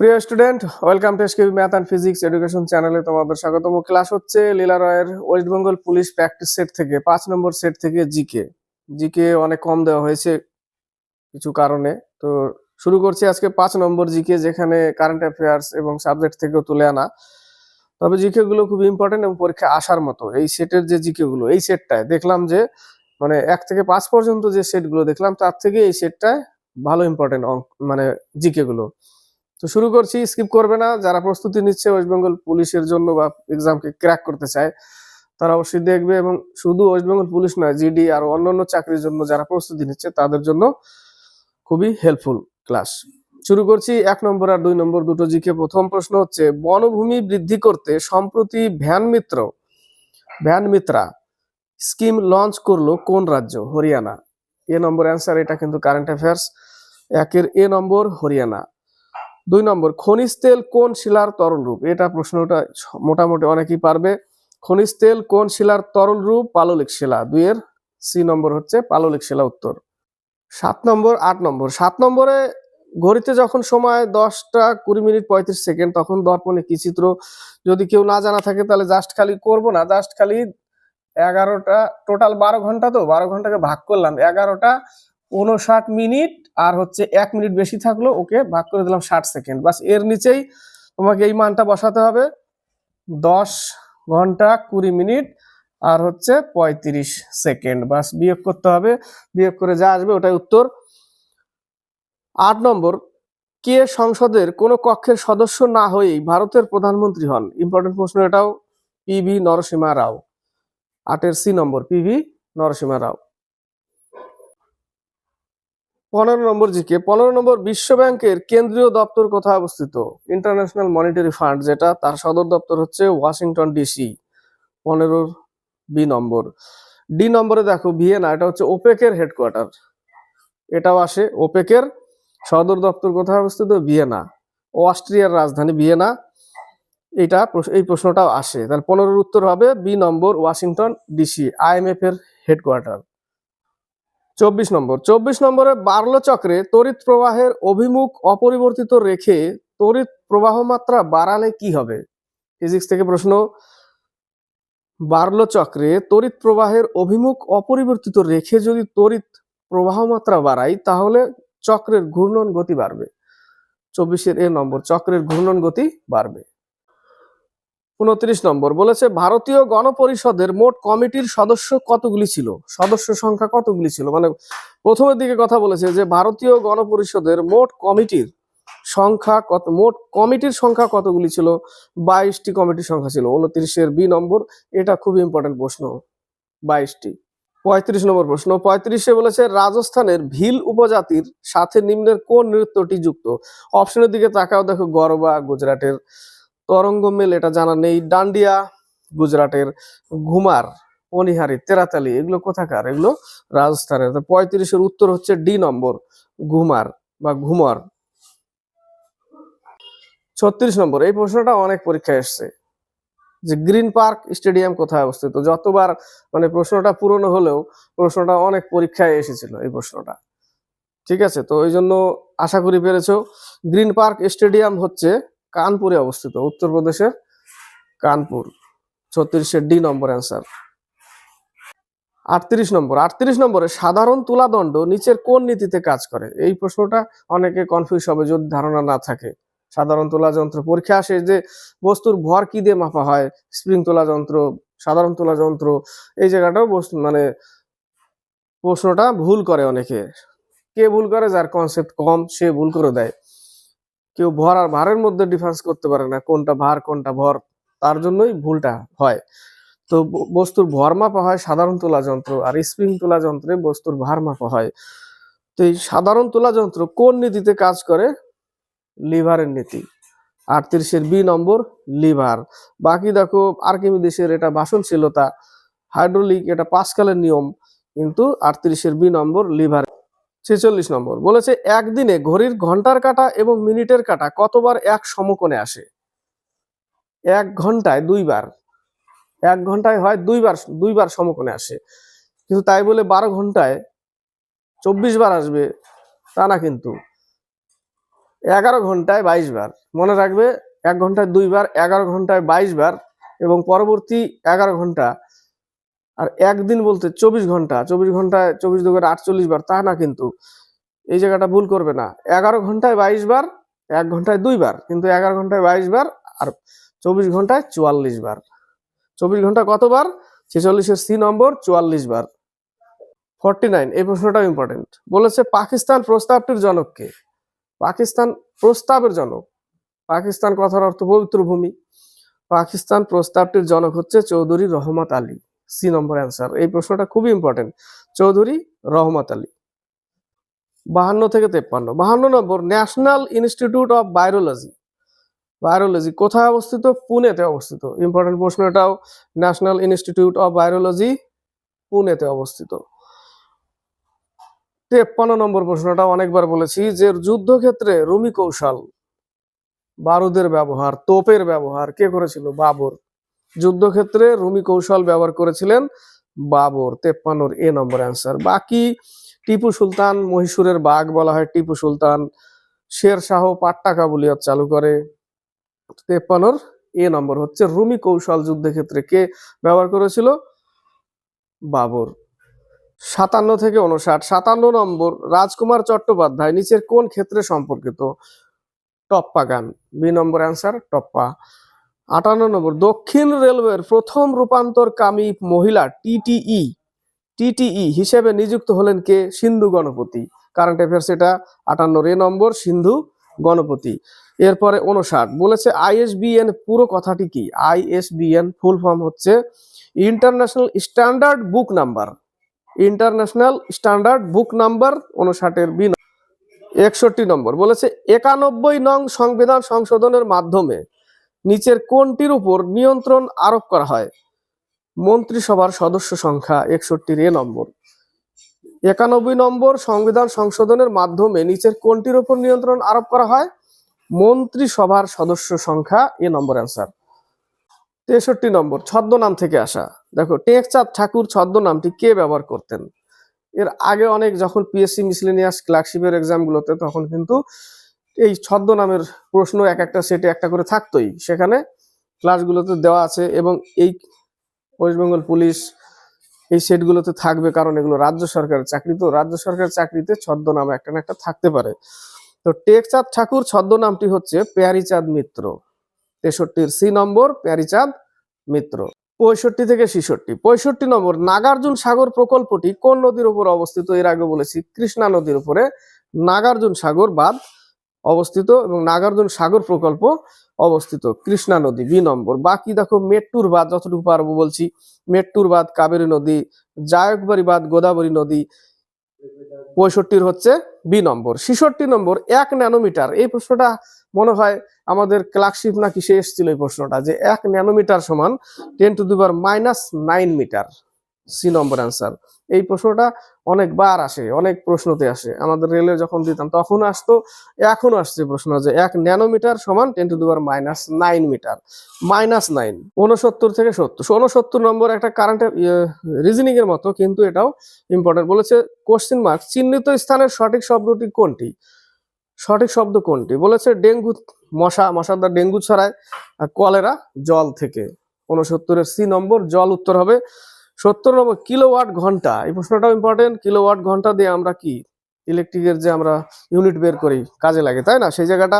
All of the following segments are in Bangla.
প্রিয় student, welcome to SKB math and physics education চ্যানেলে তোমাদের স্বাগতম। ক্লাস হচ্ছে লীলা রয়ের West Bengal police practice set থেকে, পাঁচ নম্বর সেট থেকে জিকে। জিকে অনেক কম দেওয়া হয়েছে কিছু কারণে। তো শুরু করছি আজকে পাঁচ নম্বর জিকে, যেখানে কারেন্ট অ্যাফেয়ার্স এবং সাবজেক্ট থেকেও তুলে আনা। তবে জিকে গুলো খুব ইম্পর্টেন্ট এবং পরীক্ষা আসার মতো এই সেটের যে জিকে গুলো এই সেটটায় দেখলাম যে মানে এক থেকে পাঁচ পর্যন্ত যে সেটগুলো দেখলাম, তার থেকে এই সেটটায় ভালো ইম্পর্টেন্ট মানে জিকে গুলো। তো শুরু করছি স্কিপ করবে না। যারা প্রস্তুতি নিচ্ছে ওয়েস্ট বেঙ্গল পুলিশের জন্য বা এক্সামকে ক্র্যাক করতে চায়, তারা অবশ্যই দেখবে এবং শুধু ওয়েস্ট বেঙ্গল পুলিশ নয় জিডি আর অন্যান্য চাকরির জন্য যারা প্রস্তুতি নিচ্ছে, তাদের জন্য খুবই হেল্পফুল ক্লাস শুরু করছি এক নম্বর আর দুই নম্বর দুটো জিকে প্রথম প্রশ্ন হচ্ছে, বনভূমি বৃদ্ধি করতে সম্প্রতি ভ্যান মিত্র ভ্যান মিত্রা স্কিম লঞ্চ করল কোন রাজ্য? হরিয়ানা। এ নম্বর অ্যান্সার এটা কিন্তু কারেন্ট অ্যাফেয়ার্স একের এ নম্বর হরিয়ানা। দুই নম্বর খনিজ তেল কোন শিলার তরল রূপ? এটা প্রশ্নটা মোটামুটি অনেকেই পারবে। খনিজ তেল কোন শিলার তরল রূপ? পাললিক শিলা। দুইয়ের সি নম্বর হচ্ছে পাললিক শিলা উত্তর। সাত নম্বর আট নম্বর সাত নম্বরে ঘড়িতে যখন সময় দশটা কুড়ি মিনিট পঁয়ত্রিশ সেকেন্ড, তখন দর্পণে কি চিত্র? যদি কেউ না জানা থাকে, তাহলে জাস্ট খালি করব না। জাস্ট খালি এগারোটা টোটাল বারো ঘণ্টা তো? বারো ঘন্টাকে ভাগ করলাম। এগারোটা, উনষাট মিনিট আর হচ্ছে এক মিনিট বেশি থাকল, ওকে ভাগ করে দিলাম ষাট সেকেন্ড। বাসের নিচেই তোমাকে এই মানটা বসাতে হবে। দশ ঘণ্টা কুড়ি মিনিট আর হচ্ছে পঁয়ত্রিশ সেকেন্ড। বাস বিয়োগ করতে হবে। বিয়োগ করে যা আসবে ওটাই উত্তর। আট নম্বর, কে সংসদের কোনো কক্ষের সদস্য না হয়েই ভারতের প্রধানমন্ত্রী হন? ইম্পর্টেন্ট প্রশ্ন এটাও পিভি নরসিমা রাও। আটের সি নম্বর পিভি নরসিমা রাও। পনেরো নম্বর জিকে পনেরো নম্বর বিশ্ব ব্যাংকের কেন্দ্রীয় দপ্তর কোথায় অবস্থিত? ইন্টারন্যাশনাল মনিটারি ফান্ড যেটা, তার সদর দপ্তর হচ্ছে ওয়াশিংটন ডিসি। পনেরো বি নম্বর। ডি নম্বরে দেখো, ভিয়েনা, এটা হচ্ছে ওপেকের হেডকোয়ার্টার। এটাও আসে, ওপেকের সদর দপ্তর কোথায় অবস্থিত? ভিয়েনা। অস্ট্রিয়ার রাজধানী ভিয়েনা। এটা এই প্রশ্নটাও আসে। তাহলে পনেরোর উত্তর হবে B number Washington DC, IMF এর হেডকোয়ার্টার। চব্বিশ নম্বর, চব্বিশ নম্বরে বার্লো চক্রে তড়িৎ প্রবাহের অভিমুখ অপরিবর্তিত রেখে তড়িৎ প্রবাহ মাত্রা বাড়ালে কি হবে? ফিজিক্স থেকে প্রশ্ন। বার্লো চক্রে তড়িৎ প্রবাহের অভিমুখ অপরিবর্তিত রেখে যদি তড়িৎ প্রবাহ মাত্রা বাড়াই, তাহলে চক্রের ঘূর্ণন গতি বাড়বে। চব্বিশের এ নম্বর, চক্রের ঘূর্ণন গতি বাড়বে। উনত্রিশ নম্বর বলেছে, ভারতীয় গণপরিষদের মোট কমিটির সদস্য কতগুলি ছিল? সদস্য সংখ্যা কতগুলি ছিল? মানে প্রথমের দিকে কথা বলেছে যে, ভারতীয় গণপরিষদের মোট কমিটির সংখ্যা কত, মোট কমিটির সংখ্যা কতগুলি ছিল? বাইশটি কমিটির সংখ্যা ছিল। উনত্রিশের বি নম্বর, এটা খুব ইম্পর্টেন্ট প্রশ্ন, বাইশটি। পঁয়ত্রিশ নম্বর প্রশ্ন, পঁয়ত্রিশে বলেছে, রাজস্থানের ভিল উপজাতির সাথে নিম্নের কোন নৃত্যটি যুক্ত? অপশনের দিকে তাকাও দেখো, গরবা, গুজরাটের তরঙ্গ মেল এটা জানা নেই। ডান্ডিয়া, গুজরাটের ঘুমার অনিহারি তেরাতালি এগুলো কোথাকার? এগুলো রাজস্থানের। পঁয়ত্রিশের উত্তর হচ্ছে ডি নম্বর, ঘুমার বা ঘুমর। ছত্রিশ নম্বর, এই প্রশ্নটা অনেক পরীক্ষায় এসছে যে গ্রিন পার্ক স্টেডিয়াম কোথায় অবস্থিত? যতবার মানে প্রশ্নটা পুরনো হলেও প্রশ্নটা অনেক পরীক্ষায় এসেছিল এই প্রশ্নটা। ঠিক আছে? তো ওই জন্য আশা করি পেরেছ। গ্রিন পার্ক স্টেডিয়াম হচ্ছে কানপুরে অবস্থিত উত্তরপ্রদেশের কানপুর। ছত্রিশের ডি নম্বর অ্যান্সার। আটত্রিশ নম্বর, আটত্রিশ নম্বরে সাধারণ তুলাদণ্ড নিচের কোন নীতিতে কাজ করে? এই প্রশ্নটা অনেকে কনফিউজ হবে যদি ধারণা না থাকে। সাধারণ তোলা যন্ত্র পরীক্ষা আসে যে বস্তুর ভর কি দিয়ে মাপা হয়? স্প্রিং তোলা যন্ত্র সাধারণ তোলা যন্ত্র এই জায়গাটাও বস্তু মানে প্রশ্নটা ভুল করে অনেকে। কে ভুল করে? যার কনসেপ্ট কম, সে ভুল করে দেয়। কেউ ভর আর ভারের মধ্যে ডিফারেন্স করতে পারে না, কোনটা ভার, কোনটা ভর, তার জন্যই ভুলটা হয়। তো বস্তুর ভর মাপা হয় সাধারণ তোলা যন্ত্র আর স্প্রিং তোলা যন্ত্রে বস্তুর ভার মাপা হয়। তো এই সাধারণ তোলা যন্ত্র কোন নীতিতে কাজ করে? লিভারের নীতি। আটত্রিশের বি নম্বর লিভার। বাকি দেখো আর্কিমিদেশের এটা বাসনশীলতা, হাইড্রোলিক এটা পাসকালের নিয়ম, কিন্তু আটত্রিশের বি নম্বর লিভার। ছেচল্লিশ নম্বর, বলেছে, একদিনে ঘড়ির ঘণ্টার কাটা এবং মিনিটের কাটা কতবার এক সমকোণে আসে? এক ঘন্টায় দুইবার। এক ঘন্টায় হয় দুইবার দুইবার সমকোণে আসে। কিন্তু তাই বলে বারো ঘন্টায় চব্বিশ বার আসবে, তা না কিন্তু। এগারো ঘন্টায় বাইশ বার। মনে রাখবে, এক ঘন্টায় দুইবার এগারো ঘন্টায় বাইশ বার এবং পরবর্তী এগারো ঘণ্টা আর একদিন বলতে চব্বিশ ঘণ্টা, চব্বিশ ঘন্টায় চব্বিশ দুপুরে আটচল্লিশ বার, তা না কিন্তু। এই জায়গাটা ভুল করবে না। এগারো ঘন্টায় বাইশ বার, এক ঘন্টায় দুইবার কিন্তু এগারো ঘন্টায় বাইশ বার আর চব্বিশ ঘন্টায় চুয়াল্লিশ বার। চব্বিশ ঘণ্টা কতবার ছেচল্লিশের সি নম্বর, চুয়াল্লিশ বার। ফর্টি নাইন, এই প্রশ্নটাও ইম্পর্টেন্ট বলেছে, পাকিস্তান প্রস্তাবটির জনককে পাকিস্তান প্রস্তাবের জনক। পাকিস্তান কথার অর্থ পবিত্র ভূমি। পাকিস্তান প্রস্তাবটির জনক হচ্ছে চৌধুরী রহমত আলী। সি নম্বর অ্যান্সার এই প্রশ্নটা খুবই ইম্পর্টেন্ট চৌধুরী রহমত আলী। বাহান্ন থেকে তেপ্পান্ন। বাহান্ন number national institute of biology biology কোথায় অবস্থিত? পুনেতে অবস্থিত। ইম্পর্টেন্ট প্রশ্ন এটাও ন্যাশনাল ইনস্টিটিউট অফ বায়োলজি পুনেতে অবস্থিত। তেপ্পান্ন নম্বর প্রশ্নটা অনেকবার বলেছি যে যুদ্ধক্ষেত্রে রুমি কৌশল, বারুদের ব্যবহার, তোপের ব্যবহার কে করেছিল? বাবর। যুদ্ধক্ষেত্রে রুমি কৌশল ব্যবহার করেছিলেন বাবর, তেপ্পান্নর এ নম্বর অ্যান্সার বাকি টিপু সুলতান, মহীশূরের বাঘ বলা হয়, টিপু সুলতান, শের শাহ পাট্টা কাবুলিয়ত চালু করে। তেপ্পান্নর এ নম্বর হচ্ছে রুমি কৌশল যুদ্ধক্ষেত্রে কে ব্যবহার করেছিল? বাবর। সাতান্ন থেকে উনষাট সাতান্ন নম্বর, রাজকুমার চট্টোপাধ্যায়, নিচের কোন ক্ষেত্রে সম্পর্কিত? টপ্পা গান। বি নম্বর অ্যান্সার টপ্পা। আটান্ন নম্বর, দক্ষিণ রেলওয়ের প্রথম রূপান্তরকামী মহিলা টিটিই টিটিই হিসেবে নিযুক্ত হলেন কে? সিন্ধু গণপতি। কারেন্ট অ্যাফেয়ার্স এটা আটান্ন রে নম্বর, সিন্ধু গণপতি। এরপরে উনষাট বলেছে আইএসবিএন পুরো কথাটি কি? আইএসবিএন ফুল ফর্ম হচ্ছে international standard book number international standard book number উনষাটের B একষট্টি নম্বর, বলেছে একানব্বই নং সংবিধান সংশোধনের মাধ্যমে নিচের কোনটির উপর নিয়ন্ত্রণ আরোপ করা হয়। মন্ত্রিসভার সদস্য সংখ্যা একষট্টির এ নম্বর। একানব্বই নম্বর সংবিধান সংশোধনের মাধ্যমে নিচের কোনটির উপর নিয়ন্ত্রণ আরোপ করা হয়। মন্ত্রিসভার সদস্য সংখ্যা এ নম্বর অ্যান্সার। তেষট্টি নম্বর, ছদ্মনাম থেকে আসা। দেখো, টেকচাঁদ ঠাকুর ছদ্মনামটি কে ব্যবহার করতেন? এর আগে অনেক, যখন পিএসসি মিসলেনিয়াস ক্লার্কশিপের এক্সামগুলোতে তখন কিন্তু এই ছদ্মনামের প্রশ্ন এক একটা সেটে একটা করে থাকতোই। সেখানে ক্লাসগুলোতে দেওয়া আছে এবং এই ওয়েস্ট বেঙ্গল পুলিশ এই সেটগুলোতে থাকবে কারণ এগুলো রাজ্য সরকারের চাকরি। তো রাজ্য সরকারের চাকরিতে ছদ্মনাম একটা না একটা থাকতে পারে। তো টেকচাঁদ ঠাকুর ছদ্মনামটি হচ্ছে প্যারিচাঁদ মিত্র। তেষট্টির সি নম্বর প্যারিচাঁদ মিত্র। পঁয়ষট্টি থেকে ছেষট্টি। পঁয়ষট্টি নম্বর, নাগার্জুন সাগর প্রকল্পটি কোন নদীর উপর অবস্থিত? এর আগে বলেছি, কৃষ্ণা নদীর উপরে নাগার্জুন সাগর বাঁধ অবস্থিত এবং নাগার্জুন সাগর প্রকল্প অবস্থিত। কৃষ্ণা নদী, বি নম্বর। বাকি দেখো মেট্টুর বাঁধ যতটুকু পারব বলছি। মেট্টুর বাঁধ কাবেরী নদী জায়কবাড়ি বাঁধ গোদাবরী নদী পঁয়ষট্টির হচ্ছে বি নম্বর। ছেষট্টি নম্বর, এক ন্যানোমিটার। এই প্রশ্নটা মনে হয় আমাদের ক্লার্কশিপ নাকি সে এসেছিল এই প্রশ্নটা যে এক ন্যানোমিটার সমান ten to the power minus nine metre. C number answer. এই প্রশ্নটা অনেকবার আসে, অনেক প্রশ্নতে আসে। আমাদের রেলে যখন দিতাম, তখন আসতো এখনও আসছে প্রশ্ন যে এক ন্যানোমিটার সমান টেন টু দুবার minus nine metre minus nine উনসত্তর থেকে সত্তর। উনসত্তর নম্বর একটা কারেন্ট রিজনিং এর মতো, কিন্তু এটাও ইম্পর্টেন্ট বলেছে কোশ্চিন মার্ক চিহ্নিত স্থানের সঠিক শব্দটি কোনটি? সঠিক শব্দ কোনটি? বলেছে ডেঙ্গু মশা, মশার দ্বারা ডেঙ্গু ছড়ায় কলেরা জল থেকে। উনসত্তরের সি নম্বর, জল উত্তর হবে সত্তর নম্বর কিলোওয়াট ঘণ্টা, এই প্রশ্নটাও ইম্পর্টেন্ট কিলোওয়াট ঘণ্টা দিয়ে আমরা কি? ইলেকট্রিকের যে আমরা ইউনিট বের করি, কাজে লাগে, তাই না? সেই জায়গাটা,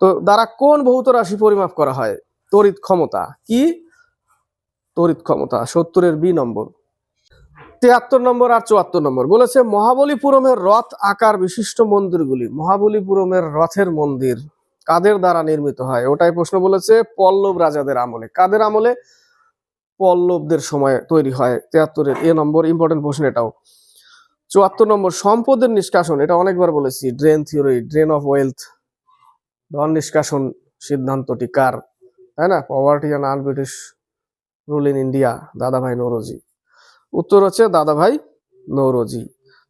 তো দ্বারা কোন ভৌত রাশি পরিমাপ করা হয়? তড়িৎ ক্ষমতা। কি? তড়িৎ ক্ষমতা, সত্তরের বি নম্বর। তিয়াত্তর নম্বর আর চুয়াত্তর নম্বর। বলেছে, মহাবলীপুরমের রথ আকার বিশিষ্ট মন্দিরগুলি, মহাবলীপুরমের রথের মন্দির কাদের দ্বারা নির্মিত হয়? ওটাই প্রশ্ন বলেছে পল্লব রাজাদের আমলে। কাদের আমলে? পল্লবদের সময় তৈরি হয়। তিয়াত্তরের এ নম্বর ইম্পর্টেন্ট প্রশ্ন এটাও। চুয়াত্তর নম্বর সম্পদের নিষ্কাশন, এটা অনেকবার বলেছি drain theory drain of wealth ধন নিষ্কাশন সিদ্ধান্তটি কার? তাই না? Poverty and un British rule in India Dadabhai Naoroji. উত্তর হচ্ছে দাদাভাই নৌরজি।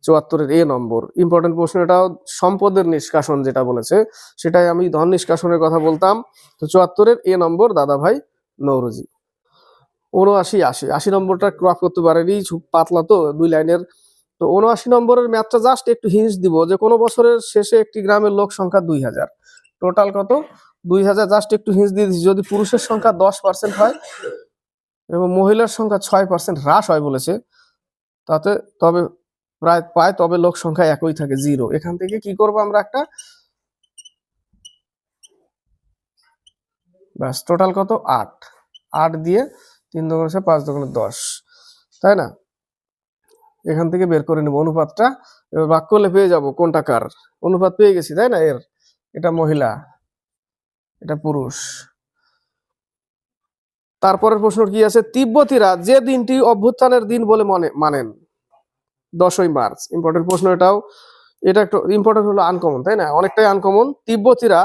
চুয়াত্তরের এ নম্বর ইম্পর্টেন্ট প্রশ্ন এটাও, সম্পদের নিষ্কাশন যেটা বলেছে, সেটাই আমি ধন নিষ্কাশনের কথা বলতাম। তো চুয়াত্তরের এ নম্বর দাদাভাই নৌরজি। উনআশি, আশি। আশি নম্বরটা ক্রপ করতে পারেনি পাতলা তো, দুই লাইনের। তো উনআশি নম্বরের ম্যাথটা জাস্ট একটু হিন্স দিব যে কোনো বছরের শেষে একটি গ্রামের লোক সংখ্যা দুই হাজার। টোটাল কত? দুই হাজার জাস্ট একটু হিন্স দিয়ে দিচ্ছি। যদি পুরুষের সংখ্যা দশ পার্সেন্ট হয় এবং মহিলার সংখ্যা ছয় পার্সেন্ট হ্রাস হয় বলেছে, তাতে তবে প্রায় পায়, তবে লোক সংখ্যা একই থাকে জিরো এখান থেকে কি করব আমরা একটা? ব্যাস টোটাল কত? আট। আট দিয়ে তিন দোকানে ছয়, পাঁচ দোকানে দশ। তাই না? এখান থেকে বের করে নেব অনুপাতটা। এবার ভাগ করলে পেয়ে যাব কোনটা কার? অনুপাত পেয়ে গেছি তাই না? এর। এটা মহিলা এটা পুরুষ। তারপরের প্রশ্ন কি আছে? তিব্বতীরা যে দিনটি অভ্যুত্থানের দিন বলে মনে মানেন। দশই মার্চ। ইম্পর্টেন্ট প্রশ্ন এটাও। এটা একটু ইম্পর্টেন্ট হলো আনকমন তাই না? অনেকটাই আনকমন। তিব্বতীরা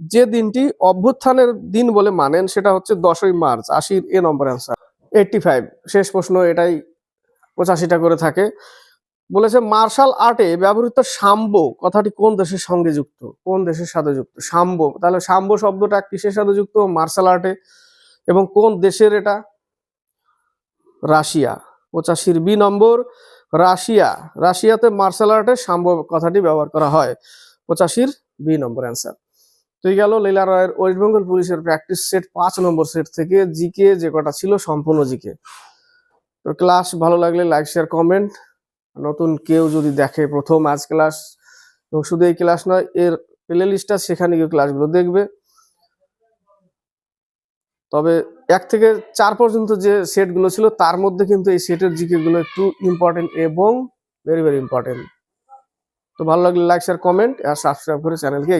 যে দিনটি অভ্যুত্থানের দিন বলে মানেন সেটা হচ্ছে দশই মার্চ। আশির A number answer eighty five শেষ প্রশ্ন এটাই পঁচাশিটা করে থাকে। বলেছে, মার্শাল আর্টে ব্যবহৃত সাম্ব কথাটি কোন দেশের সঙ্গে যুক্ত? কোন দেশের সাথে যুক্ত? সাম্ব তাহলে সাম্ব শব্দটা কিসের সাথে যুক্ত? মার্শাল আর্টে। এবং কোন দেশের এটা? রাশিয়া। পঁচাশির বি নম্বর, রাশিয়া। রাশিয়াতে মার্শাল আর্টে সাম্ব কথাটি ব্যবহার করা হয়। পঁচাশির বি নম্বর অ্যান্সার তুই গেল লীলা রয়ের ওয়েস্ট বেঙ্গল পুলিশের প্র্যাকটিস সেট পাঁচ নম্বর সেট থেকে জিকে যে কটা ছিল সম্পূর্ণ জিকে তো ক্লাস ভালো লাগলে লাইক শেয়ার কমেন্ট নতুন কেউ যদি দেখে প্রথম আজ ক্লাস এবং শুধু এই ক্লাস নয়, এর প্লে লিস্টটা সেখানে গিয়ে ক্লাসগুলো দেখবে। তবে এক থেকে চার পর্যন্ত যে সেটগুলো ছিল, তার মধ্যে কিন্তু এই সেটের জিকে গুলো একটু ইম্পর্টেন্ট এবং ভেরি ভেরি ইম্পর্টেন্ট তো ভালো লাগলে লাইক শেয়ার কমেন্ট আর সাবস্ক্রাইব করে চ্যানেলকে